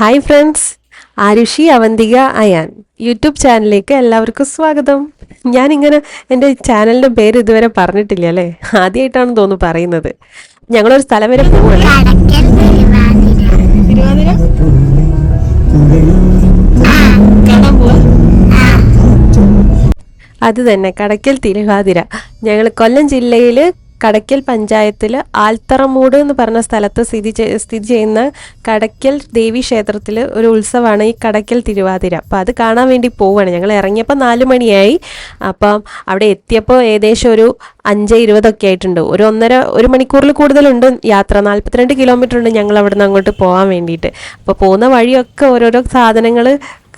Hi friends Arushi Avantika Ayaan. YouTube ചാനലിലേക്ക് എല്ലാവർക്കും സ്വാഗതം. ഞാനിങ്ങനെ എന്റെ ചാനലിന്റെ പേര് ഇതുവരെ പറഞ്ഞിട്ടില്ല അല്ലേ? ആദ്യമായിട്ടാണ് തോന്നുന്നു പറയുന്നത്. ഞങ്ങളൊരു സ്ഥലം വരെ പോവുകയാണ് അത് തന്നെ കടക്കൽ തിരുവാതിര. ഞങ്ങൾ കൊല്ലം ജില്ലയിൽ കടയ്ക്കൽ പഞ്ചായത്തിൽ ആൽത്തറമൂട് എന്ന് പറഞ്ഞ സ്ഥലത്ത് സ്ഥിതി സ്ഥിതി ചെയ്യുന്ന കടയ്ക്കൽ ദേവി ക്ഷേത്രത്തിൽ ഒരു ഉത്സവമാണ് ഈ കടയ്ക്കൽ തിരുവാതിര. അപ്പോൾ അത് കാണാൻ വേണ്ടി പോവുകയാണ് ഞങ്ങൾ ഇറങ്ങിയപ്പോൾ നാല് മണിയായി. അപ്പം അവിടെ എത്തിയപ്പോൾ ഏകദേശം ഒരു അഞ്ച് ഇരുപതൊക്കെ ആയിട്ടുണ്ട്. ഒരു ഒന്നര ഒരു മണിക്കൂറിൽ കൂടുതലുണ്ട് യാത്ര. നാൽപ്പത്തിരണ്ട് കിലോമീറ്റർ ഉണ്ട് ഞങ്ങൾ അവിടെ നിന്ന് അങ്ങോട്ട് പോകാൻ വേണ്ടിയിട്ട്. അപ്പോൾ പോകുന്ന വഴിയൊക്കെ ഓരോരോ സാധനങ്ങൾ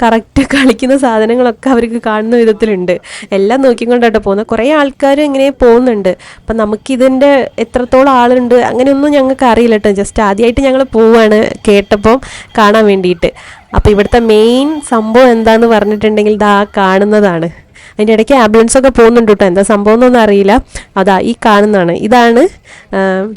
കറക്റ്റ് കളിക്കുന്ന സാധനങ്ങളൊക്കെ അവർക്ക് കാണുന്ന വിധത്തിലുണ്ട്. എല്ലാം നോക്കിക്കൊണ്ടാട്ടോ പോകുന്നത് കുറേ ആൾക്കാർ ഇങ്ങനെ പോകുന്നുണ്ട്. അപ്പം നമുക്കിതിന്റെ എത്രത്തോളം ആളുണ്ട് അങ്ങനെയൊന്നും ഞങ്ങൾക്ക് അറിയില്ല കേട്ടോ ജസ്റ്റ് ആദ്യമായിട്ട് ഞങ്ങൾ പോവാണ് കേട്ടപ്പം കാണാൻ വേണ്ടിയിട്ട്. അപ്പോൾ ഇവിടുത്തെ മെയിൻ സംഭവം എന്താണെന്ന് പറഞ്ഞിട്ടുണ്ടെങ്കിൽ ദാ കാണുന്നതാണ്. അതിന്റെ ഇടയ്ക്ക് ആംബുലൻസ് ഒക്കെ പോകുന്നുണ്ട് കേട്ടോ. എന്താ സംഭവം എന്നൊന്നും അറിയില്ല. അതാ ഈ കാണുന്നതാണ്. ഇതാണ്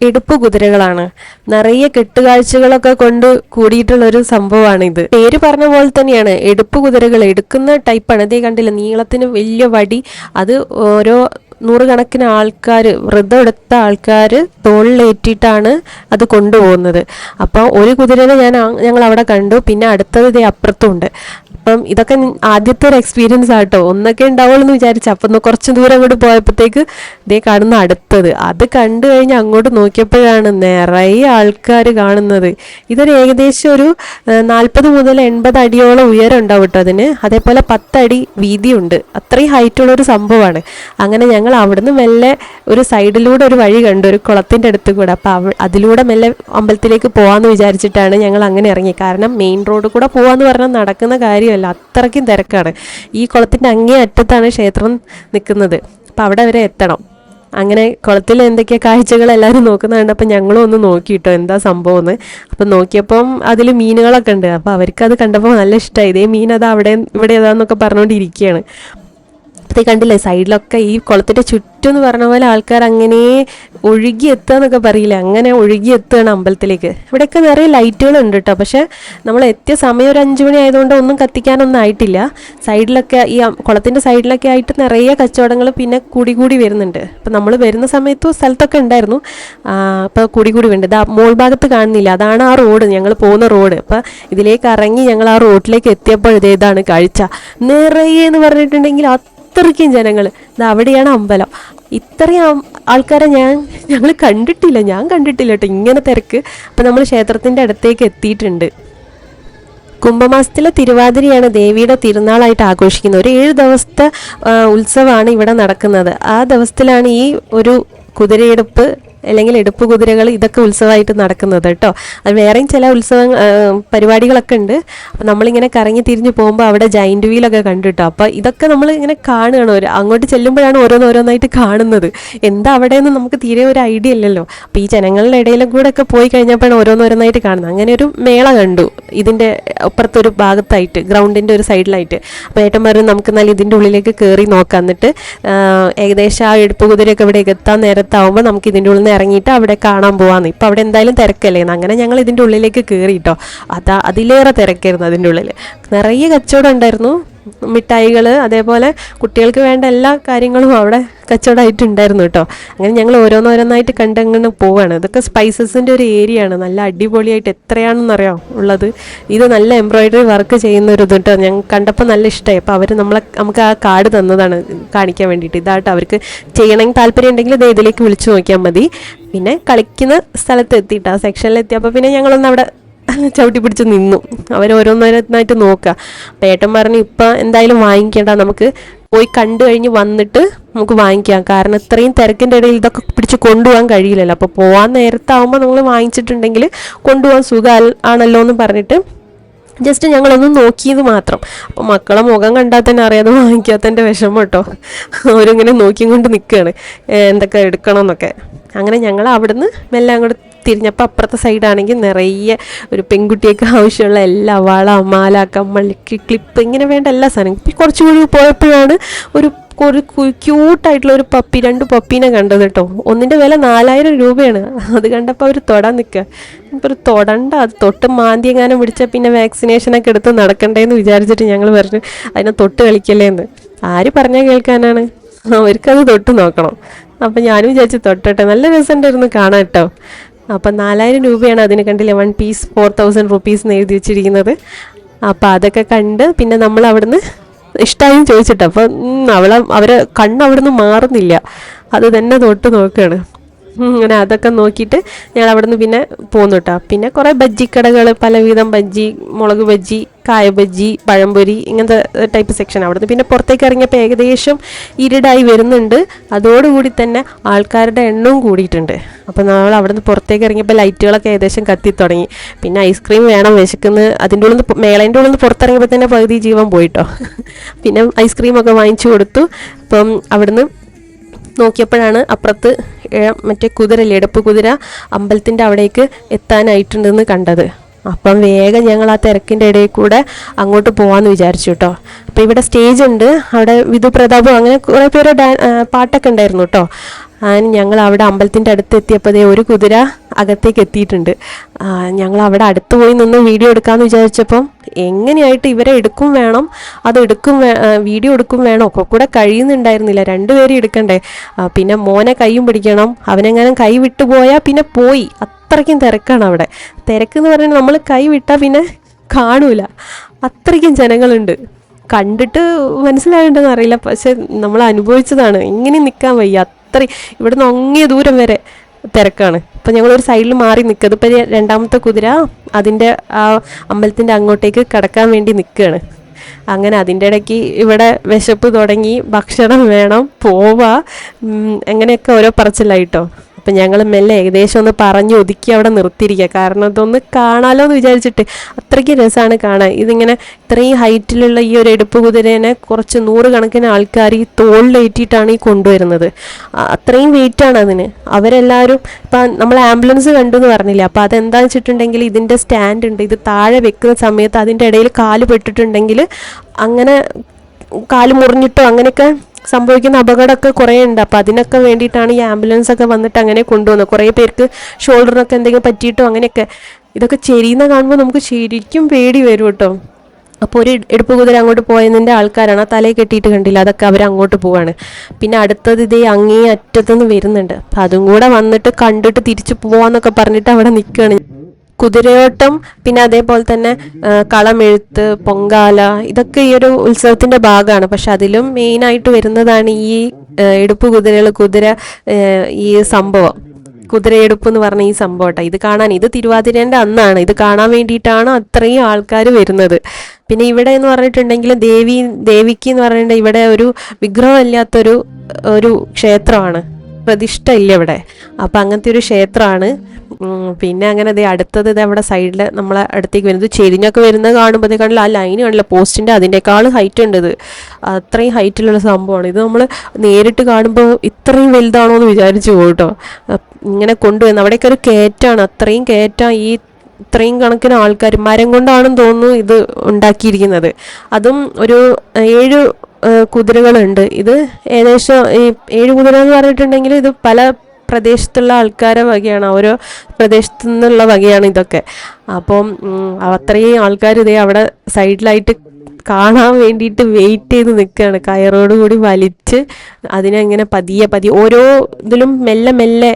എടുപ്പ് കുതിരകളാണ്. നിറയെ കെട്ടുകാഴ്ചകളൊക്കെ കൊണ്ട് കൂടിയിട്ടുള്ള ഒരു സംഭവമാണ് ഇത്. പേര് പറഞ്ഞ പോലെ തന്നെയാണ്. എടുപ്പ് കുതിരകൾ എടുക്കുന്ന ടൈപ്പാണ് ഇതേ കണ്ടില്ല നീളത്തിന് വലിയ വടി. അത് ഓരോ നൂറുകണക്കിന് ആൾക്കാർ വ്രതം എടുത്ത ആൾക്കാർ തോളിലേറ്റിയിട്ടാണ് അത് കൊണ്ടുപോകുന്നത്. അപ്പോൾ ഒരു കുതിരനെ ഞാൻ ഞങ്ങൾ അവിടെ കണ്ടു. പിന്നെ അടുത്തത് ഇതേ അപ്പുറത്തും ഉണ്ട് അപ്പം ഇതൊക്കെ ആദ്യത്തെ ഒരു എക്സ്പീരിയൻസ് ആട്ടോ. ഒന്നൊക്കെ ഉണ്ടാവുള്ളൂ എന്ന് വിചാരിച്ചു. അപ്പം കുറച്ച് ദൂരം അങ്ങോട്ട് പോയപ്പോഴത്തേക്ക് ഇതേ കാണുന്ന അടുത്തത്. അത് കണ്ടു കഴിഞ്ഞ് അങ്ങോട്ട് നോക്കിയപ്പോഴാണ് നിറയെ ആൾക്കാർ കാണുന്നത്. ഇതൊരു ഏകദേശം ഒരു നാൽപ്പത് മുതൽ എൺപത് അടിയോളം ഉയരം ഉണ്ടാവും കേട്ടോ അതിന്. അതേപോലെ പത്തടി വീതിയുണ്ട്. അത്രയും ഹൈറ്റുള്ള ഒരു സംഭവമാണ്. അങ്ങനെ ഞങ്ങൾ അവിടുന്ന് മെല്ലെ ഒരു സൈഡിലൂടെ ഒരു വഴി കണ്ടു ഒരു കുളത്തിന്റെ അടുത്ത് കൂടെ. അപ്പോൾ അതിലൂടെ മെല്ലെ അമ്പലത്തിലേക്ക് പോകാമെന്ന് വിചാരിച്ചിട്ടാണ് ഞങ്ങൾ അങ്ങനെ ഇറങ്ങി. കാരണം മെയിൻ റോഡ് കൂടെ പോകാമെന്ന് പറഞ്ഞാൽ നടക്കുന്ന കാര്യമല്ല അത്രയ്ക്കും തിരക്കാണ്. ഈ കുളത്തിന്റെ അങ്ങേ അറ്റത്താണ് ക്ഷേത്രം നിൽക്കുന്നത്. അപ്പോൾ അവിടെ വരെ എത്തണം. അങ്ങനെ കുളത്തിൽ എന്തൊക്കെ കാഴ്ചകൾ എല്ലാവരും നോക്കുന്നുണ്ട് അപ്പം ഞങ്ങളും ഒന്ന് നോക്കിയിട്ടോ എന്താ സംഭവം എന്ന് അപ്പം നോക്കിയപ്പം അതിൽ മീനുകളൊക്കെ ഉണ്ട്. അപ്പോൾ അവർക്ക് അത് കണ്ടപ്പോൾ നല്ല ഇഷ്ടമായി ഇതേ മീൻ അത് അവിടെ ഇവിടെ ഏതാന്നൊക്കെ പറഞ്ഞുകൊണ്ടിരിക്കുകയാണ്. ഇത് കണ്ടില്ലേ സൈഡിലൊക്കെ ഈ കുളത്തിന്റെ ചുറ്റും എന്ന് പറഞ്ഞ പോലെ ആൾക്കാർ അങ്ങനെ ഒഴുകി എത്തുക എന്നൊക്കെ പറയില്ല അങ്ങനെ ഒഴുകി എത്തുകയാണ് അമ്പലത്തിലേക്ക്. ഇവിടെയൊക്കെ നിറയെ ലൈറ്റുകളുണ്ട് കേട്ടോ പക്ഷെ നമ്മൾ എത്തിയ സമയം ഒരു അഞ്ചു മണി ആയതുകൊണ്ട് ഒന്നും കത്തിക്കാനൊന്നും ആയിട്ടില്ല. സൈഡിലൊക്കെ ഈ കുളത്തിന്റെ സൈഡിലൊക്കെ ആയിട്ട് നിറയെ കച്ചവടങ്ങൾ പിന്നെ കൂടി കൂടി വരുന്നുണ്ട്. അപ്പം നമ്മൾ വരുന്ന സമയത്ത് സ്ഥലത്തൊക്കെ ഉണ്ടായിരുന്നു. അപ്പോൾ കൂടി കൂടി വരുന്നുണ്ട്. ഇതാ മോൾ ഭാഗത്ത് കാണുന്നില്ല അതാണ് ആ റോഡ് ഞങ്ങൾ പോകുന്ന റോഡ്. അപ്പോൾ ഇതിലേക്ക് ഇറങ്ങി ഞങ്ങൾ ആ റോഡിലേക്ക് എത്തിയപ്പോൾ ഇതേതാണ് കാഴ്ച. നിറയെ എന്ന് പറഞ്ഞിട്ടുണ്ടെങ്കിൽ അത്രയ്ക്കും ജനങ്ങൾ അവിടെയാണ് അമ്പലം. ഇത്രയും ആൾക്കാരെ ഞാൻ ഞങ്ങൾ കണ്ടിട്ടില്ല. ഞാൻ കണ്ടിട്ടില്ല കേട്ടോ ഇങ്ങനെ തിരക്ക്. അപ്പം നമ്മൾ ക്ഷേത്രത്തിന്റെ അടുത്തേക്ക് എത്തിയിട്ടുണ്ട്. കുംഭമാസത്തിലെ തിരുവാതിരയാണ് ദേവിയുടെ തിരുനാളായിട്ട് ആഘോഷിക്കുന്നത്. ഒരു ഏഴ് ദിവസത്തെ ഉത്സവമാണ് ഇവിടെ നടക്കുന്നത്. ആ ദിവസത്തിലാണ് ഈ ഒരു കുതിരയെടുപ്പ് അല്ലെങ്കിൽ എടുപ്പ് കുതിരകൾ ഇതൊക്കെ ഉത്സവമായിട്ട് നടക്കുന്നത് കേട്ടോ. അത് വേറെയും ചില ഉത്സവ പരിപാടികളൊക്കെ ഉണ്ട്. അപ്പം നമ്മളിങ്ങനെ കറങ്ങി തിരിഞ്ഞ് പോകുമ്പോൾ അവിടെ ജൈന്റ് വീലൊക്കെ കണ്ടു കേട്ടോ അപ്പോൾ ഇതൊക്കെ നമ്മൾ ഇങ്ങനെ കാണുകയാണ് ഒരു അങ്ങോട്ട് ചെല്ലുമ്പോഴാണ് ഓരോന്നോരോന്നായിട്ട് കാണുന്നത്. എന്താ അവിടെയെന്ന് നമുക്ക് തീരെ ഒരു ഐഡിയ ഇല്ലല്ലോ. അപ്പോൾ ഈ ജനങ്ങളുടെ ഇടയിലും കൂടെ ഒക്കെ പോയി കഴിഞ്ഞപ്പോഴാണ് ഓരോന്നോരോന്നായിട്ട് കാണുന്നത്. അങ്ങനെ ഒരു മേള കണ്ടു ഇതിന്റെ അപ്പുറത്തൊരു ഭാഗത്തായിട്ട് ഗ്രൗണ്ടിന്റെ ഒരു സൈഡിലായിട്ട്. അപ്പോൾ ഏട്ടന്മാർ നമുക്ക് എന്നാൽ ഇതിന്റെ ഉള്ളിലേക്ക് കയറി നോക്കാം. എന്നിട്ട് ഏകദേശം ആ എടുപ്പ് കുതിരയൊക്കെ ഇവിടെ എത്താൻ നേരത്താവുമ്പോൾ നമുക്ക് ഇതിന്റെ ഉള്ളിൽ ഇറങ്ങിയിട്ട് അവിടെ കാണാൻ പോവാന്ന്. ഇപ്പം അവിടെ എന്തായാലും തിരക്കല്ലേ? അങ്ങനെ ഞങ്ങൾ ഇതിന്റെ ഉള്ളിലേക്ക് കയറി കേട്ടോ. അതാ അതിലേറെ തിരക്കായിരുന്നു അതിന്റെ ഉള്ളിൽ നിറയെ കച്ചവടം ഉണ്ടായിരുന്നു. മിഠായികൾ അതേപോലെ കുട്ടികൾക്ക് വേണ്ട എല്ലാ കാര്യങ്ങളും അവിടെ കച്ചവടമായിട്ടുണ്ടായിരുന്നു കേട്ടോ. അങ്ങനെ ഞങ്ങൾ ഓരോന്നോരോന്നായിട്ട് കണ്ടങ്ങനെ പോവാണ്. ഇതൊക്കെ സ്പൈസസിന്റെ ഒരു ഏരിയ ആണ് നല്ല അടിപൊളിയായിട്ട് എത്രയാണെന്നറിയോ ഉള്ളത്? ഇത് നല്ല എംബ്രോയിഡറി വർക്ക് ചെയ്യുന്ന ഒരു ഇത് കേട്ടോ. ഞങ്ങൾ കണ്ടപ്പോൾ നല്ല ഇഷ്ടമായി അപ്പോൾ അവർ നമ്മളെ നമുക്ക് ആ കാർഡ് തന്നതാണ് കാണിക്കാൻ വേണ്ടിയിട്ട്. ഇതായിട്ട് അവർക്ക് ചെയ്യണമെങ്കിൽ താല്പര്യം ഉണ്ടെങ്കിൽ ഇത് ഇതിലേക്ക് വിളിച്ചു നോക്കിയാൽ മതി. പിന്നെ കളിക്കുന്ന സ്ഥലത്ത് എത്തിയിട്ട് ആ സെക്ഷനിൽ എത്തിയപ്പോൾ പിന്നെ ഞങ്ങളൊന്ന് അവിടെ ചവിട്ടി പിടിച്ച് നിന്നു. അവർ ഓരോന്നോരോന്നായിട്ട് നോക്കുക അപ്പം ഏട്ടൻ പറഞ്ഞു ഇപ്പം എന്തായാലും വാങ്ങിക്കേണ്ട. നമുക്ക് പോയി കണ്ടു കഴിഞ്ഞ് വന്നിട്ട് നമുക്ക് വാങ്ങിക്കാം. കാരണം ഇത്രയും തിരക്കിന്റെ ഇടയിൽ ഇതൊക്കെ പിടിച്ച് കൊണ്ടുപോകാൻ കഴിയില്ലല്ലോ. അപ്പോൾ പോകാൻ നേരത്താവുമ്പോൾ നമ്മൾ വാങ്ങിച്ചിട്ടുണ്ടെങ്കിൽ കൊണ്ടുപോകാൻ സുഖം ആണല്ലോ എന്ന് പറഞ്ഞിട്ട് ജസ്റ്റ് ഞങ്ങളൊന്ന് നോക്കിയത് മാത്രം. അപ്പോൾ മക്കളെ മുഖം കണ്ടാൽ തന്നെ അറിയാതെ വാങ്ങിക്കാത്തതിന്റെ വിഷമം കേട്ടോ. അവരിങ്ങനെ നോക്കിയും കൊണ്ട് നിൽക്കുകയാണ് എന്തൊക്കെ എടുക്കണമെന്നൊക്കെ. അങ്ങനെ ഞങ്ങൾ അവിടുന്ന് മെല്ലെ അങ്ങോട്ട് തിരിഞ്ഞപ്പോൾ അപ്പുറത്തെ സൈഡാണെങ്കിൽ നിറയെ ഒരു പെൺകുട്ടിയൊക്കെ ആവശ്യമുള്ള എല്ലാ വള മാല കമ്മൽ ക്ലിപ്പ് ഇങ്ങനെ വേണ്ട എല്ലാ സാധനങ്ങളും. ഇപ്പം കുറച്ചുകൂടി പോയപ്പോഴാണ് ഒരു ഒരു ക്യൂട്ടായിട്ടുള്ള ഒരു പപ്പി രണ്ട് പപ്പീനെ കണ്ടത് കേട്ടോ. ഒന്നിന്റെ വില നാലായിരം രൂപയാണ്. അത് കണ്ടപ്പോൾ അവർ തൊടാൻ നിൽക്കുക ഇപ്പോൾ ഒരു തൊടണ്ട അത് തൊട്ട് മാന്തി എങ്ങാനും പിടിച്ചാൽ പിന്നെ വാക്സിനേഷനൊക്കെ എടുത്ത് നടക്കണ്ടേന്ന് വിചാരിച്ചിട്ട് ഞങ്ങൾ പറഞ്ഞു അതിനെ തൊട്ട് കളിക്കല്ലേ എന്ന് ആര് പറഞ്ഞാൽ കേൾക്കാനാണ്? അവർക്കത് തൊട്ട് നോക്കണം. അപ്പം ഞാനും വിചാരിച്ചു തൊട്ടട്ടെ. നല്ല രസമുണ്ടായിരുന്നു കാണാം കേട്ടോ. അപ്പം നാലായിരം രൂപയാണ് അതിന് കണ്ടില്ലേ? One piece four thousand rupees എന്ന് എഴുതി വെച്ചിരിക്കുന്നത്. അപ്പം അതൊക്കെ കണ്ട് പിന്നെ നമ്മൾ അവിടുന്ന് ഇഷ്ടമായും ചോദിച്ചിട്ട് അപ്പം അവളെ അവരെ കണ്ണ് അവിടുന്ന് മാറുന്നില്ല. അത് തന്നെ തൊട്ട് നോക്കുകയാണ് അങ്ങനെ അതൊക്കെ നോക്കിയിട്ട് ഞങ്ങൾ അവിടെ നിന്ന് പിന്നെ പോന്നു കേട്ടോ പിന്നെ കുറേ ബജ്ജിക്കടകൾ പലവിധം ബജ്ജി മുളക് ബജ്ജി കായ ബജ്ജി പഴംപൊരി ഇങ്ങനത്തെ ടൈപ്പ് സെക്ഷൻ അവിടുന്ന്. പിന്നെ പുറത്തേക്ക് ഇറങ്ങിയപ്പോൾ ഏകദേശം ഇരുടായി വരുന്നുണ്ട്. അതോടുകൂടി തന്നെ ആൾക്കാരുടെ എണ്ണവും കൂടിയിട്ടുണ്ട്. അപ്പോൾ നമ്മൾ അവിടുന്ന് പുറത്തേക്ക് ഇറങ്ങിയപ്പോൾ ലൈറ്റുകളൊക്കെ ഏകദേശം കത്തി തുടങ്ങി. പിന്നെ ഐസ്ക്രീം വേണം വിശക്കുന്ന. അതിന്റെ ഉള്ളിൽ നിന്ന് മേളേന്റെ ഉള്ളിൽ നിന്ന് പുറത്തിറങ്ങിയപ്പോൾ തന്നെ പകുതി ജീവൻ പോയിട്ടോ. പിന്നെ ഐസ്ക്രീമൊക്കെ വാങ്ങിച്ചു കൊടുത്തു. അപ്പം അവിടുന്ന് നോക്കിയപ്പോഴാണ് അപ്പുറത്ത് മറ്റേ കുതിര ലെടുപ്പ് കുതിര അമ്പലത്തിന്റെ അവിടേക്ക് എത്താനായിട്ടുണ്ടെന്ന് കണ്ടത്. അപ്പം വേഗം ഞങ്ങൾ ആ തിരക്കിന്റെ ഇടയിൽ കൂടെ അങ്ങോട്ട് പോകാമെന്ന് വിചാരിച്ചു കേട്ടോ. അപ്പോൾ ഇവിടെ സ്റ്റേജ് ഉണ്ട്. അവിടെ വിധു പ്രതാപും അങ്ങനെ കുറേ പേര് പാട്ടൊക്കെ ഉണ്ടായിരുന്നു കേട്ടോ. അങ്ങനെ ഞങ്ങൾ അവിടെ അമ്പലത്തിന്റെ അടുത്ത് എത്തിയപ്പോഴേ ഒരു കുതിര അകത്തേക്ക് എത്തിയിട്ടുണ്ട്. ഞങ്ങൾ അവിടെ അടുത്ത് പോയി നിന്ന് വീഡിയോ എടുക്കാമെന്ന് വിചാരിച്ചപ്പം എങ്ങനെയായിട്ട് ഇവരെ എടുക്കും വേണം അത് എടുക്കും വീഡിയോ എടുക്കും വേണം ഒക്കെ കൂടെ കഴിയുന്നുണ്ടായിരുന്നില്ല. രണ്ടുപേരും എടുക്കണ്ടേ. പിന്നെ മോനെ കൈയും പിടിക്കണം അവനെങ്ങാനും കൈ വിട്ടു പോയാൽ പിന്നെ പോയി. അത്രയ്ക്കും തിരക്കാണ് അവിടെ. തിരക്ക് എന്ന് പറഞ്ഞാൽ നമ്മൾ കൈ വിട്ടാൽ പിന്നെ കാണൂല. അത്രയ്ക്കും ജനങ്ങളുണ്ട്. കണ്ടിട്ട് മനസ്സിലായിട്ടുണ്ടെന്ന് അറിയില്ല. പക്ഷെ നമ്മൾ അനുഭവിച്ചതാണ്. ഇങ്ങനെ നിൽക്കാൻ വയ്യ. അത്രയും ഇവിടുന്ന് ഒങ്ങിയ ദൂരം വരെ തിരക്കാണ്. അപ്പം ഞങ്ങളൊരു സൈഡിൽ മാറി നിൽക്കുക ഇപ്പം രണ്ടാമത്തെ കുതിര അതിന്റെ ആ അമ്പലത്തിന്റെ അങ്ങോട്ടേക്ക് കടക്കാൻ വേണ്ടി നിൽക്കുകയാണ് അങ്ങനെ അതിന്റെ ഇടയ്ക്ക് ഇവിടെ വിശപ്പ് തുടങ്ങി ഭക്ഷണം വേണം പോവാ. എങ്ങനെയൊക്കെ ഓരോ പറച്ചിലായിട്ടോ. അപ്പം ഞങ്ങൾ മെല്ലെ ഏകദേശം ഒന്ന് പറഞ്ഞ് ഒതുക്കി അവിടെ നിർത്തിയിരിക്കുക കാരണം ഇതൊന്ന് കാണാലോ എന്ന് വിചാരിച്ചിട്ട് അത്രയ്ക്ക് രസമാണ് കാണാൻ. ഇതിങ്ങനെ ഇത്രയും ഹൈറ്റിലുള്ള ഈ ഒരു എടുപ്പ് കുതിരേനെ കുറച്ച് നൂറുകണക്കിന് ആൾക്കാർ ഈ തോളിലേറ്റിയിട്ടാണ് ഈ കൊണ്ടുവരുന്നത്. അത്രയും ആണ് അതിന്. അവരെല്ലാവരും ഇപ്പം നമ്മൾ ആംബുലൻസ് കണ്ടു എന്ന് പറഞ്ഞില്ല? അപ്പോൾ അതെന്താണെന്ന് വെച്ചിട്ടുണ്ടെങ്കിൽ ഇതിന്റെ സ്റ്റാൻഡ് ഉണ്ട്. ഇത് താഴെ വെക്കുന്ന സമയത്ത് അതിന്റെ ഇടയിൽ കാൽ പെട്ടിട്ടുണ്ടെങ്കിൽ അങ്ങനെ കാൽ മുറിഞ്ഞിട്ടോ അങ്ങനെയൊക്കെ സംഭവിക്കുന്ന അപകടമൊക്കെ കുറേ ഉണ്ട് അപ്പോൾ അതിനൊക്കെ വേണ്ടിയിട്ടാണ് ഈ ആംബുലൻസ് ഒക്കെ വന്നിട്ട് അങ്ങനെ കൊണ്ടുവന്നത്. കുറേ പേർക്ക് ഷോൾഡറിനൊക്കെ എന്തെങ്കിലും പറ്റിയിട്ടോ അങ്ങനെയൊക്കെ. ഇതൊക്കെ ചെരിയുന്ന കാണുമ്പോൾ നമുക്ക് ശരിക്കും പേടി വരും കേട്ടോ. അപ്പോൾ ഒരു എടുപ്പ് കുതിര അങ്ങോട്ട് പോയതിന്റെ ആൾക്കാരാണ്. ആ തലയിൽ കെട്ടിയിട്ട് കണ്ടില്ല. അതൊക്കെ അവർ അങ്ങോട്ട് പോവാണ്. പിന്നെ അടുത്തത് ഇതേ അങ്ങേ അറ്റത്തുനിന്ന് വരുന്നുണ്ട്. അപ്പം അതും കൂടെ വന്നിട്ട് കണ്ടിട്ട് തിരിച്ചു പോവാന്നൊക്കെ പറഞ്ഞിട്ട് അവിടെ നിൽക്കുകയാണ് കുതിരയോട്ടം പിന്നെ അതേപോലെ തന്നെ കളമെഴുത്ത് പൊങ്കാല ഇതൊക്കെ ഈ ഒരു ഉത്സവത്തിന്റെ ഭാഗമാണ്. പക്ഷെ അതിലും മെയിനായിട്ട് വരുന്നതാണ് ഈ എടുപ്പ് കുതിരകൾ കുതിര ഈ സംഭവം. കുതിരയെടുപ്പ് എന്ന് പറഞ്ഞ ഈ സംഭവം ഇത് കാണാൻ ഇത് തിരുവാതിരേന്റെ അന്നാണ്. ഇത് കാണാൻ വേണ്ടിയിട്ടാണ് അത്രയും ആൾക്കാർ വരുന്നത്. പിന്നെ ഇവിടെ എന്ന് പറഞ്ഞിട്ടുണ്ടെങ്കിൽ ദേവി ദേവിക്ക് എന്ന് പറഞ്ഞിട്ടുണ്ടെങ്കിൽ ഇവിടെ ഒരു വിഗ്രഹമില്ലാത്തൊരു ഒരു ക്ഷേത്രമാണ്. പ്രതിഷ്ഠ ഇല്ല ഇവിടെ. അപ്പം അങ്ങനത്തെ ഒരു ക്ഷേത്രമാണ്. പിന്നെ അങ്ങനെ ദേ അടുത്തത് ഇത് അവിടെ സൈഡിൽ നമ്മളെ അടുത്തേക്ക് വരുന്നത് ചെരിഞ്ഞൊക്കെ വരുന്നത് കാണുമ്പോഴത്തേക്കാണല്ലോ ആ ലൈൻ കാണില്ല പോസ്റ്റിന്റെ അതിന്റെക്കാൾ ഹൈറ്റ് ഉണ്ട് ഇത്. അത്രയും ഹൈറ്റിലുള്ള സംഭവമാണ്. ഇത് നമ്മൾ നേരിട്ട് കാണുമ്പോൾ ഇത്രയും വലുതാണോ എന്ന് വിചാരിച്ചു പോകും കേട്ടോ ഇങ്ങനെ കൊണ്ടുവന്ന് അവിടെയൊക്കെ ഒരു കയറ്റാണ്. അത്രയും കയറ്റാ ഈ ഇത്രയും കണക്കിന് ആൾക്കാർ മരം കൊണ്ടാണെന്ന് തോന്നുന്നു ഇത് ഉണ്ടാക്കിയിരിക്കുന്നത്. അതും ഒരു ഏഴ് കുതിരകളുണ്ട്. ഇത് ഏകദേശം ഏഴ് കുതിര എന്ന് പറഞ്ഞിട്ടുണ്ടെങ്കിൽ ഇത് പല പ്രദേശത്തുള്ള ആൾക്കാരെ വകയാണ്. ഓരോ പ്രദേശത്തു നിന്നുള്ള വകയാണ് ഇതൊക്കെ. അപ്പം അത്രയും ആൾക്കാർ ഇതേ അവിടെ സൈഡിലായിട്ട് കാണാൻ വേണ്ടിയിട്ട് വെയിറ്റ് ചെയ്ത് നിൽക്കുകയാണ് കയറോട് കൂടി വലിച്ച് അതിനങ്ങനെ പതിയെ പതിയെ ഓരോ ഇതിലും മെല്ലെ മെല്ലെ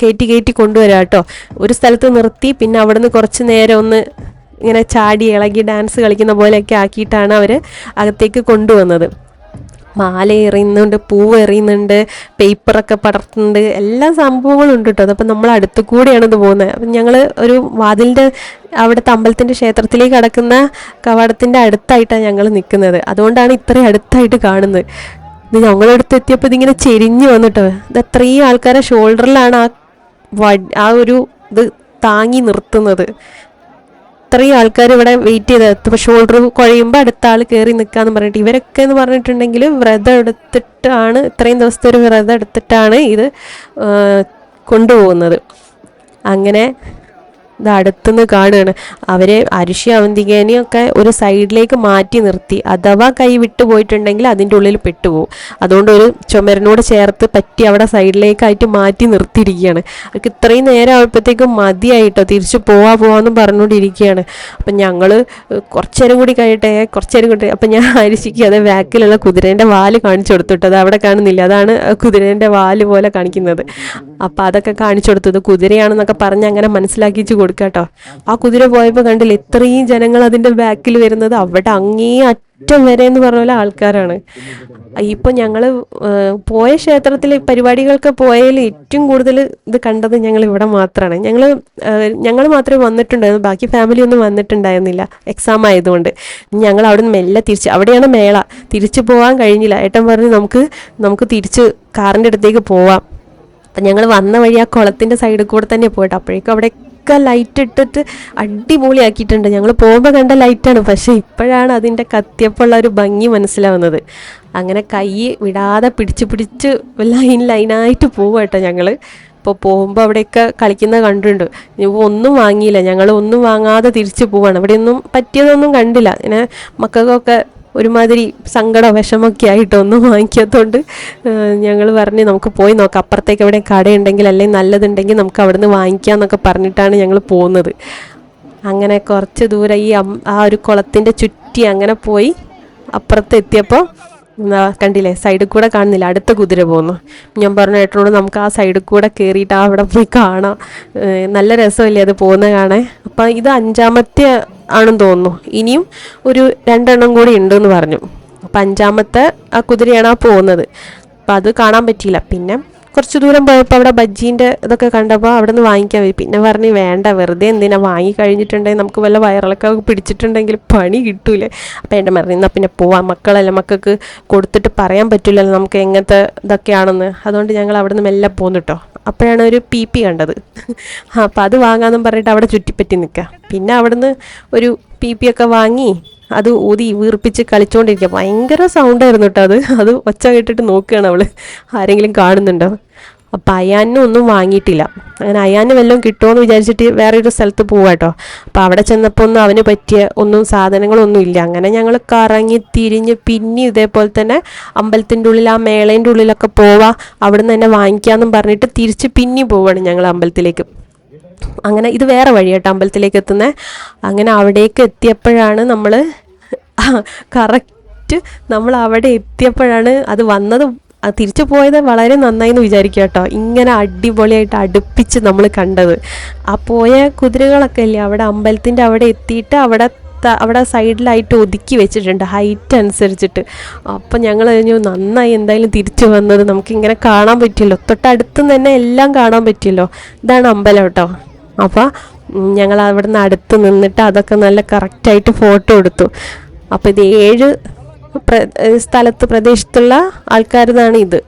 കയറ്റി കയറ്റി കൊണ്ടുവരാം കേട്ടോ ഒരു സ്ഥലത്ത് നിർത്തി പിന്നെ അവിടുന്ന് കുറച്ച് നേരം ഒന്ന് ഇങ്ങനെ ചാടി ഇളകി ഡാൻസ് കളിക്കുന്ന പോലെയൊക്കെ ആക്കിയിട്ടാണ് അവർ അകത്തേക്ക് കൊണ്ടുവന്നത്. മാല എറിയുന്നുണ്ട് പൂവ് എറിയുന്നുണ്ട് പേപ്പറൊക്കെ പടർത്തുന്നുണ്ട്. എല്ലാ സംഭവങ്ങളും ഉണ്ട് കേട്ടോ. അതപ്പം നമ്മൾ അടുത്ത് കൂടെയാണ് ഇത് പോകുന്നത്. അപ്പം ഞങ്ങൾ ഒരു വാതിലിന്റെ അവിടുത്തെ അമ്പലത്തിന്റെ ക്ഷേത്രത്തിലേക്ക് കടക്കുന്ന കവാടത്തിന്റെ അടുത്തായിട്ടാണ് ഞങ്ങൾ നിൽക്കുന്നത് അതുകൊണ്ടാണ് ഇത്രയും അടുത്തായിട്ട് കാണുന്നത്. ഇത് ഞങ്ങളുടെ അടുത്ത് എത്തിയപ്പോൾ ഇതിങ്ങനെ ചെരിഞ്ഞ് വന്നിട്ടോ ഇത് അത്രയും ആൾക്കാരെ ഷോൾഡറിലാണ് ആ ആ ഒരു ഇത് താങ്ങി നിർത്തുന്നത്. ഇത്രയും ആൾക്കാർ ഇവിടെ വെയിറ്റ് ചെയ്ത്. ഇപ്പോൾ ഷോൾഡർ കുഴയുമ്പോൾ അടുത്ത ആൾ കയറി നിൽക്കാന്ന് പറഞ്ഞിട്ട് ഇവരൊക്കെ എന്ന് പറഞ്ഞിട്ടുണ്ടെങ്കിൽ വ്രതം എടുത്തിട്ടാണ് ഇത്രയും ദിവസത്തെ ഒരു വ്രതം എടുത്തിട്ടാണ് ഇത് കൊണ്ടുപോകുന്നത്. അങ്ങനെ ഇത് അടുത്തുനിന്ന് കാണുകയാണ്. അവരെ അരിശി അവന്തികേനെയൊക്കെ ഒരു സൈഡിലേക്ക് മാറ്റി നിർത്തി. അഥവാ കൈ വിട്ടു പോയിട്ടുണ്ടെങ്കിൽ അതിന്റെ ഉള്ളിൽ പെട്ടുപോകും. അതുകൊണ്ട് ഒരു ചുമരനോട് ചേർത്ത് പറ്റി അവിടെ സൈഡിലേക്കായിട്ട് മാറ്റി നിർത്തിയിരിക്കുകയാണ്. അവർക്ക് ഇത്രയും നേരം ആയപ്പോഴത്തേക്കും മതിയായിട്ടോ? തിരിച്ചു പോവാ പോവാന്ന് പറഞ്ഞുകൊണ്ടിരിക്കുകയാണ്. അപ്പം ഞങ്ങൾ കുറച്ചേരം കൂടി കഴിയട്ടെ കുറച്ചേരം കൂടി അപ്പം ഞാൻ അരിശിക്ക് അത് ബാക്കിലുള്ള കുതിരേന്റെ വാൽ കാണിച്ചു കൊടുത്തിട്ട് അത് അവിടെ കാണുന്നില്ല. അതാണ് കുതിരേന്റെ വാൽ പോലെ കാണിക്കുന്നത്. അപ്പം അതൊക്കെ കാണിച്ചു കൊടുത്തത് കുതിരയാണെന്നൊക്കെ പറഞ്ഞ് അങ്ങനെ മനസ്സിലാക്കിച്ച് കൊടുക്കാട്ടോ ആ കുതിര പോയപ്പോൾ കണ്ടില്ല ഇത്രയും ജനങ്ങൾ അതിന്റെ ബാക്കിൽ വരുന്നത് അവിടെ അങ്ങേ അറ്റം വരെ എന്ന് പറഞ്ഞ പോലെ ആൾക്കാരാണ്. ഇപ്പൊ ഞങ്ങൾ പോയ ക്ഷേത്രത്തിലെ പരിപാടികൾക്ക് പോയതിൽ ഏറ്റവും കൂടുതൽ ഇത് കണ്ടത് ഞങ്ങൾ ഇവിടെ മാത്രമാണ് ഞങ്ങൾ ഞങ്ങൾ മാത്രമേ വന്നിട്ടുണ്ടായിരുന്നു. ബാക്കി ഫാമിലി ഒന്നും വന്നിട്ടുണ്ടായിരുന്നില്ല. എക്സാം ആയതുകൊണ്ട്. ഞങ്ങൾ അവിടെ നിന്ന് മെല്ലെ തിരിച്ച് അവിടെയാണ് മേള. തിരിച്ചു പോകാൻ കഴിഞ്ഞില്ല. ഏട്ടൻ പറഞ്ഞ് നമുക്ക് നമുക്ക് തിരിച്ച് കാറിന്റെ അടുത്തേക്ക് പോവാം. അപ്പം ഞങ്ങൾ വന്ന വഴി ആ കുളത്തിന്റെ സൈഡിൽ കൂടെ തന്നെ പോയിട്ട് അപ്പോഴേക്കും അവിടെയൊക്കെ ലൈറ്റ് ഇട്ടിട്ട് അടിപൊളിയാക്കിയിട്ടുണ്ട്. ഞങ്ങൾ പോകുമ്പോൾ കണ്ട ലൈറ്റാണ് പക്ഷേ ഇപ്പോഴാണ് അതിന്റെ കത്തിയപ്പുള്ള ഒരു ഭംഗി മനസ്സിലാവുന്നത്. അങ്ങനെ കൈ വിടാതെ പിടിച്ച് പിടിച്ച് ലൈൻ ലൈനായിട്ട് പോവുക കേട്ടോ ഞങ്ങൾ ഇപ്പോൾ പോകുമ്പോൾ അവിടെയൊക്കെ കളിക്കുന്നത് കണ്ടിട്ടുണ്ട്. ഇപ്പോൾ ഒന്നും വാങ്ങിയില്ല. ഞങ്ങൾ ഒന്നും വാങ്ങാതെ തിരിച്ചു പോവാണ്. ഇവിടെയൊന്നും പറ്റിയതൊന്നും കണ്ടില്ല. ഇങ്ങനെ മക്കൾക്കൊക്കെ ഒരുമാതിരി സങ്കടം വിഷമൊക്കെ ആയിട്ട് ഒന്നും വാങ്ങിക്കാത്തതുകൊണ്ട് ഞങ്ങൾ പറഞ്ഞ് നമുക്ക് പോയി നോക്കാം. അപ്പുറത്തേക്ക് എവിടെ കടയുണ്ടെങ്കിൽ അല്ലെങ്കിൽ നല്ലതുണ്ടെങ്കിൽ നമുക്ക് അവിടുന്ന് വാങ്ങിക്കാം എന്നൊക്കെ പറഞ്ഞിട്ടാണ് ഞങ്ങൾ പോകുന്നത് അങ്ങനെ കുറച്ച് ദൂരം ഈ ആ ഒരു കുളത്തിന്റെ ചുറ്റി അങ്ങനെ പോയി അപ്പുറത്ത് എത്തിയപ്പോൾ എന്താ കണ്ടില്ലേ? സൈഡിൽ കൂടെ കാണുന്നില്ല. അടുത്ത കുതിര പോകുന്നു ഞാൻ പറഞ്ഞു ഏട്ടനോട് നമുക്ക് ആ സൈഡിൽ കൂടെ കയറിയിട്ട് അവിടെ പോയി കാണാം. നല്ല രസമല്ലേ അത് പോകുന്ന കാണാൻ? അപ്പം ഇത് അഞ്ചാമത്തെ ആണെന്ന് തോന്നുന്നു. ഇനിയും ഒരു രണ്ടെണ്ണം കൂടി ഉണ്ട് എന്ന് പറഞ്ഞു. അപ്പം അഞ്ചാമത്തെ ആ കുതിരയാണ് ആ പോകുന്നത് അപ്പം അത് കാണാൻ പറ്റിയില്ല. പിന്നെ കുറച്ച് ദൂരം പോയപ്പോൾ അവിടെ ബജ്ജീന്റെ ഇതൊക്കെ കണ്ടപ്പോൾ അവിടെ നിന്ന് വാങ്ങിക്കാൻ പോയി. പിന്നെ പറഞ്ഞ് വേണ്ട വെറുതെ എന്തിനാ വാങ്ങി കഴിഞ്ഞിട്ടുണ്ടെങ്കിൽ നമുക്ക് വല്ല വയറിളക്കം പിടിച്ചിട്ടുണ്ടെങ്കിൽ പണി കിട്ടൂലേ. അപ്പം എന്റെ പറഞ്ഞു എന്നാൽ പിന്നെ പോവാം. മക്കളല്ല മക്കൾക്ക് കൊടുത്തിട്ട് പറയാൻ പറ്റില്ലല്ലോ നമുക്ക് എങ്ങനത്തെ ഇതൊക്കെയാണെന്ന്. അതുകൊണ്ട് ഞങ്ങൾ അവിടെ നിന്ന് മെല്ലെ പോന്നു കേട്ടോ അപ്പോഴാണ് ഒരു പി പി കണ്ടത്. അപ്പം അത് വാങ്ങാമെന്നും പറഞ്ഞിട്ട് അവിടെ ചുറ്റിപ്പറ്റി നിൽക്കുക. പിന്നെ അവിടുന്ന് ഒരു പി പി ഒക്കെ വാങ്ങി അത് ഊതി വീർപ്പിച്ച് കളിച്ചുകൊണ്ടിരിക്കുക ഭയങ്കര സൗണ്ടായിരുന്നു കേട്ടോ അത്. അത് ഒച്ച കേട്ടിട്ട് നോക്കുകയാണ് അവൾ ആരെങ്കിലും കാണുന്നുണ്ടോ? അപ്പം അയാനും ഒന്നും വാങ്ങിയിട്ടില്ല. അങ്ങനെ അയാന് വല്ലതും കിട്ടുമോ എന്ന് വിചാരിച്ചിട്ട് വേറെ ഒരു സ്ഥലത്ത് പോവാം കേട്ടോ അപ്പം അവിടെ ചെന്നപ്പോൾ ഒന്നും അവന് പറ്റിയ ഒന്നും സാധനങ്ങളൊന്നും ഇല്ല. അങ്ങനെ ഞങ്ങൾ കറങ്ങി തിരിഞ്ഞ് പിന്നെ ഇതേപോലെ തന്നെ അമ്പലത്തിന്റെ ഉള്ളിൽ ആ മേളേന്റെ ഉള്ളിലൊക്കെ പോവാം. അവിടെ നിന്ന് തന്നെ വാങ്ങിക്കാമെന്നും പറഞ്ഞിട്ട് തിരിച്ച് പിന്നെ പോവാണ് ഞങ്ങൾ അമ്പലത്തിലേക്ക്. അങ്ങനെ ഇത് വേറെ വഴി കേട്ടോ അമ്പലത്തിലേക്ക് എത്തുന്നത് അങ്ങനെ അവിടേക്ക് എത്തിയപ്പോഴാണ് നമ്മൾ കറക്റ്റ് നമ്മൾ അവിടെ എത്തിയപ്പോഴാണ് അത് വന്നത്. തിരിച്ചു പോയത് വളരെ നന്നായി എന്ന് വിചാരിക്കുക കേട്ടോ. ഇങ്ങനെ അടിപൊളിയായിട്ട് അടുപ്പിച്ച് നമ്മൾ കണ്ടത്. ആ പോയ കുതിരകളൊക്കെ ഇല്ലേ അവിടെ അമ്പലത്തിന്റെ അവിടെ എത്തിയിട്ട് അവിടെ അവിടെ സൈഡിലായിട്ട് ഒതുക്കി വെച്ചിട്ടുണ്ട് ഹൈറ്റ് അനുസരിച്ചിട്ട്. അപ്പം ഞങ്ങൾ കഴിഞ്ഞു നന്നായി എന്തായാലും തിരിച്ചു വന്നത്. നമുക്കിങ്ങനെ കാണാൻ പറ്റിയല്ലോ. തൊട്ടടുത്ത് തന്നെ എല്ലാം കാണാൻ പറ്റിയല്ലോ. ഇതാണ് അമ്പലം കേട്ടോ. അപ്പോൾ ഞങ്ങൾ അവിടെ നിന്ന് അടുത്ത് നിന്നിട്ട് അതൊക്കെ നല്ല കറക്റ്റായിട്ട് ഫോട്ടോ എടുത്തു. അപ്പോൾ ഇത് ഏഴ് സ്ഥലത്ത് പ്രദേശത്തുള്ള ആൾക്കാരുതാണ് ഇത്.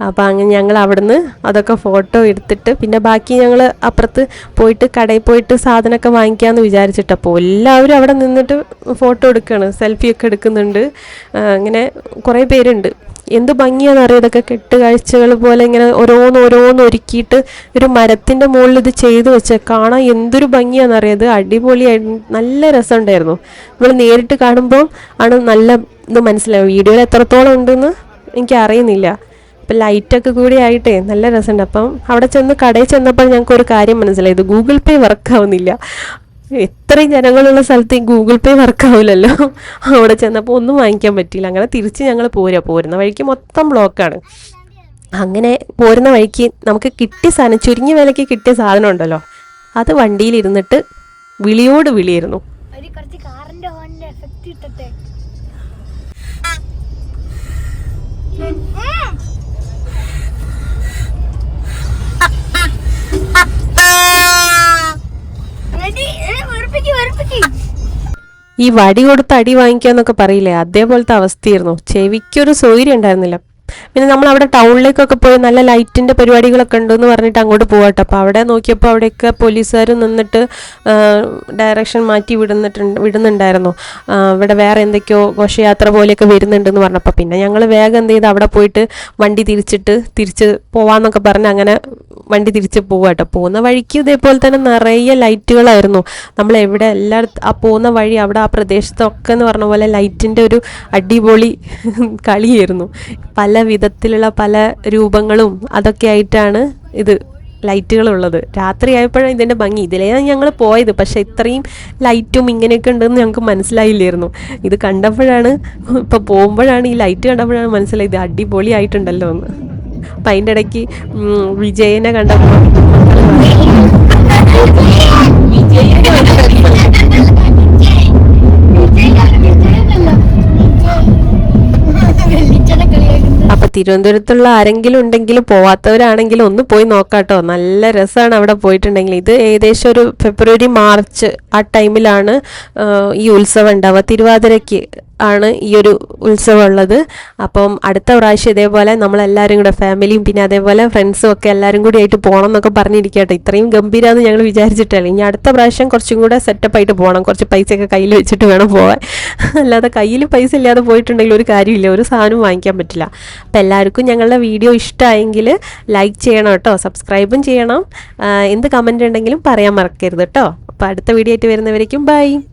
അപ്പോൾ അങ്ങനെ ഞങ്ങൾ അവിടുന്ന് അതൊക്കെ ഫോട്ടോ എടുത്തിട്ട് പിന്നെ ബാക്കി ഞങ്ങൾ അപ്പുറത്ത് പോയിട്ട് കടയിൽ പോയിട്ട് സാധനമൊക്കെ വാങ്ങിക്കാമെന്ന് വിചാരിച്ചിട്ട് അപ്പോൾ എല്ലാവരും അവിടെ നിന്നിട്ട് ഫോട്ടോ എടുക്കുകയാണ് സെൽഫിയൊക്കെ എടുക്കുന്നുണ്ട്. അങ്ങനെ കുറേ പേരുണ്ട്. എന്ത് ഭംഗിയാണെന്നറിയാം ഇതൊക്കെ കെട്ടുകാഴ്ചകൾ പോലെ ഇങ്ങനെ ഓരോന്ന് ഓരോന്ന് ഒരുക്കിയിട്ട് ഒരു മരത്തിന്റെ മുകളിൽ ഇത് ചെയ്തു വെച്ച്. കാണാൻ എന്തൊരു ഭംഗിയാണെന്നറിയാം ഇത് അടിപൊളിയായി നല്ല രസമുണ്ടായിരുന്നു. നമ്മൾ നേരിട്ട് കാണുമ്പോൾ ആണ് നല്ല ഇത് മനസ്സിലാവും വീഡിയോയിൽ എത്രത്തോളം ഉണ്ടെന്ന് എനിക്ക് അറിയുന്നില്ല അപ്പം ലൈറ്റൊക്കെ കൂടി ആയിട്ടേ നല്ല രസമുണ്ട്. അപ്പം അവിടെ ചെന്ന് കടയിൽ ചെന്നപ്പോൾ ഞങ്ങൾക്ക് ഒരു കാര്യം മനസ്സിലായത്. ഗൂഗിൾ പേ വർക്ക് ആവുന്നില്ല. എത്രയും ജനങ്ങളുള്ള സ്ഥലത്ത് ഈ ഗൂഗിൾ പേ വർക്ക് ആവില്ലല്ലോ അവിടെ ചെന്നപ്പോൾ ഒന്നും വാങ്ങിക്കാൻ പറ്റിയില്ല. അങ്ങനെ തിരിച്ച് ഞങ്ങൾ പോരാ. പോരുന്ന വഴിക്ക് മൊത്തം ബ്ലോക്കാണ് അങ്ങനെ പോരുന്ന വഴിക്ക് നമുക്ക് കിട്ടിയ സാധനം ചുരുങ്ങിയ വിലയ്ക്ക് കിട്ടിയ സാധനം ഉണ്ടല്ലോ. അത് വണ്ടിയിലിരുന്നിട്ട് വിളിയോട് വിളിയായിരുന്നു. ഒരു കുറച്ച് കാറിന്റെ ഹോണിന്റെ എഫക്റ്റ് ഇട്ടട്ടെ. ഈ വടി കൊടുത്ത് അടി വാങ്ങിക്കാന്നൊക്കെ പറയില്ലേ? അതേപോലത്തെ അവസ്ഥയായിരുന്നു. ചെവിക്കൊരു സൗകര്യം ഉണ്ടായിരുന്നില്ല. പിന്നെ നമ്മൾ അവിടെ ടൗണിലേക്കൊക്കെ പോയി നല്ല ലൈറ്റിന്റെ പരിപാടികളൊക്കെ ഉണ്ടെന്ന് പറഞ്ഞിട്ട് അങ്ങോട്ട് പോകട്ടെ അപ്പോൾ അവിടെ നോക്കിയപ്പോൾ അവിടെയൊക്കെ പോലീസുകാർ നിന്നിട്ട് ഡയറക്ഷൻ മാറ്റി വിടുന്നിട്ടുണ്ട് വിടുന്നുണ്ടായിരുന്നു. ഇവിടെ വേറെ എന്തൊക്കെയോ ഘോഷയാത്ര പോലെയൊക്കെ വരുന്നുണ്ടെന്ന് പറഞ്ഞപ്പോൾ പിന്നെ ഞങ്ങൾ വേഗം എന്ത് ചെയ്ത് അവിടെ പോയിട്ട് വണ്ടി തിരിച്ചിട്ട് തിരിച്ച് പോവാന്നൊക്കെ പറഞ്ഞ് അങ്ങനെ വണ്ടി തിരിച്ച് പോവാട്ടോ. പോകുന്ന വഴിക്ക് ഇതേപോലെ തന്നെ നിറയെ ലൈറ്റുകളായിരുന്നു. നമ്മൾ എവിടെ എല്ലായിടത്തും ആ പോകുന്ന വഴി അവിടെ ആ പ്രദേശത്തൊക്കെ എന്ന് പറഞ്ഞ പോലെ ലൈറ്റിന്റെ ഒരു അടിപൊളി കളിയായിരുന്നു. പല വിധത്തിലുള്ള പല രൂപങ്ങളും അതൊക്കെ ആയിട്ടാണ് ഇത് ലൈറ്റുകളുള്ളത്. രാത്രി ആയപ്പോഴാണ് ഇതിന്റെ ഭംഗി. ഇതിലേതാണ് ഞങ്ങൾ പോയത്. പക്ഷേ ഇത്രയും ലൈറ്റും ഇങ്ങനെയൊക്കെ ഉണ്ടെന്ന് ഞങ്ങൾക്ക് മനസ്സിലായില്ലായിരുന്നു. ഇത് കണ്ടപ്പോഴാണ് ഇപ്പോൾ പോകുമ്പോഴാണ് ഈ ലൈറ്റ് കണ്ടപ്പോഴാണ് മനസ്സിലായത് അടിപൊളിയായിട്ടുണ്ടല്ലോ എന്ന്. അപ്പം അതിന്റെ ഇടയ്ക്ക് വിജയനെ കണ്ടപ്പോൾ അപ്പൊ തിരുവനന്തപുരത്തുള്ള ആരെങ്കിലും ഉണ്ടെങ്കിലും പോവാത്തവരാണെങ്കിലും ഒന്ന് പോയി നോക്കാട്ടോ നല്ല രസമാണ് അവിടെ പോയിട്ടുണ്ടെങ്കിൽ. ഇത് ഏകദേശം ഒരു ഫെബ്രുവരി മാർച്ച് ആ ടൈമിലാണ് ഈ ഉത്സവം ഉണ്ടാവുക. തിരുവാതിരയ്ക്ക് ആണ് ഈ ഒരു ഉത്സവം ഉള്ളത് അപ്പം അടുത്ത പ്രാവശ്യം ഇതേപോലെ നമ്മളെല്ലാവരും കൂടെ ഫാമിലിയും പിന്നെ അതേപോലെ ഫ്രണ്ട്സും ഒക്കെ എല്ലാവരും കൂടി ആയിട്ട് പോകണം എന്നൊക്കെ പറഞ്ഞിരിക്കട്ടെ ഇത്രയും ഗംഭീരമാണെന്ന് ഞങ്ങൾ വിചാരിച്ചിട്ടല്ല. ഇനി അടുത്ത പ്രാവശ്യം കുറച്ചും കൂടെ സെറ്റപ്പ് ആയിട്ട് പോകണം കുറച്ച് പൈസയൊക്കെ കയ്യിൽ വെച്ചിട്ട് വേണം പോകാൻ അല്ലാതെ കയ്യിൽ പൈസ ഇല്ലാതെ പോയിട്ടുണ്ടെങ്കിൽ ഒരു കാര്യമില്ല. ഒരു സാധനവും വാങ്ങിക്കാൻ പറ്റില്ല. അപ്പം എല്ലാവർക്കും ഞങ്ങളുടെ വീഡിയോ ഇഷ്ടമായെങ്കിൽ ലൈക്ക് ചെയ്യണം കേട്ടോ. സബ്സ്ക്രൈബും ചെയ്യണം. എന്ത് കമന്റ് ഉണ്ടെങ്കിലും പറയാൻ മറക്കരുത് കേട്ടോ. അപ്പോൾ അടുത്ത വീഡിയോ ആയിട്ട് വരുന്നവരേക്കും ബൈ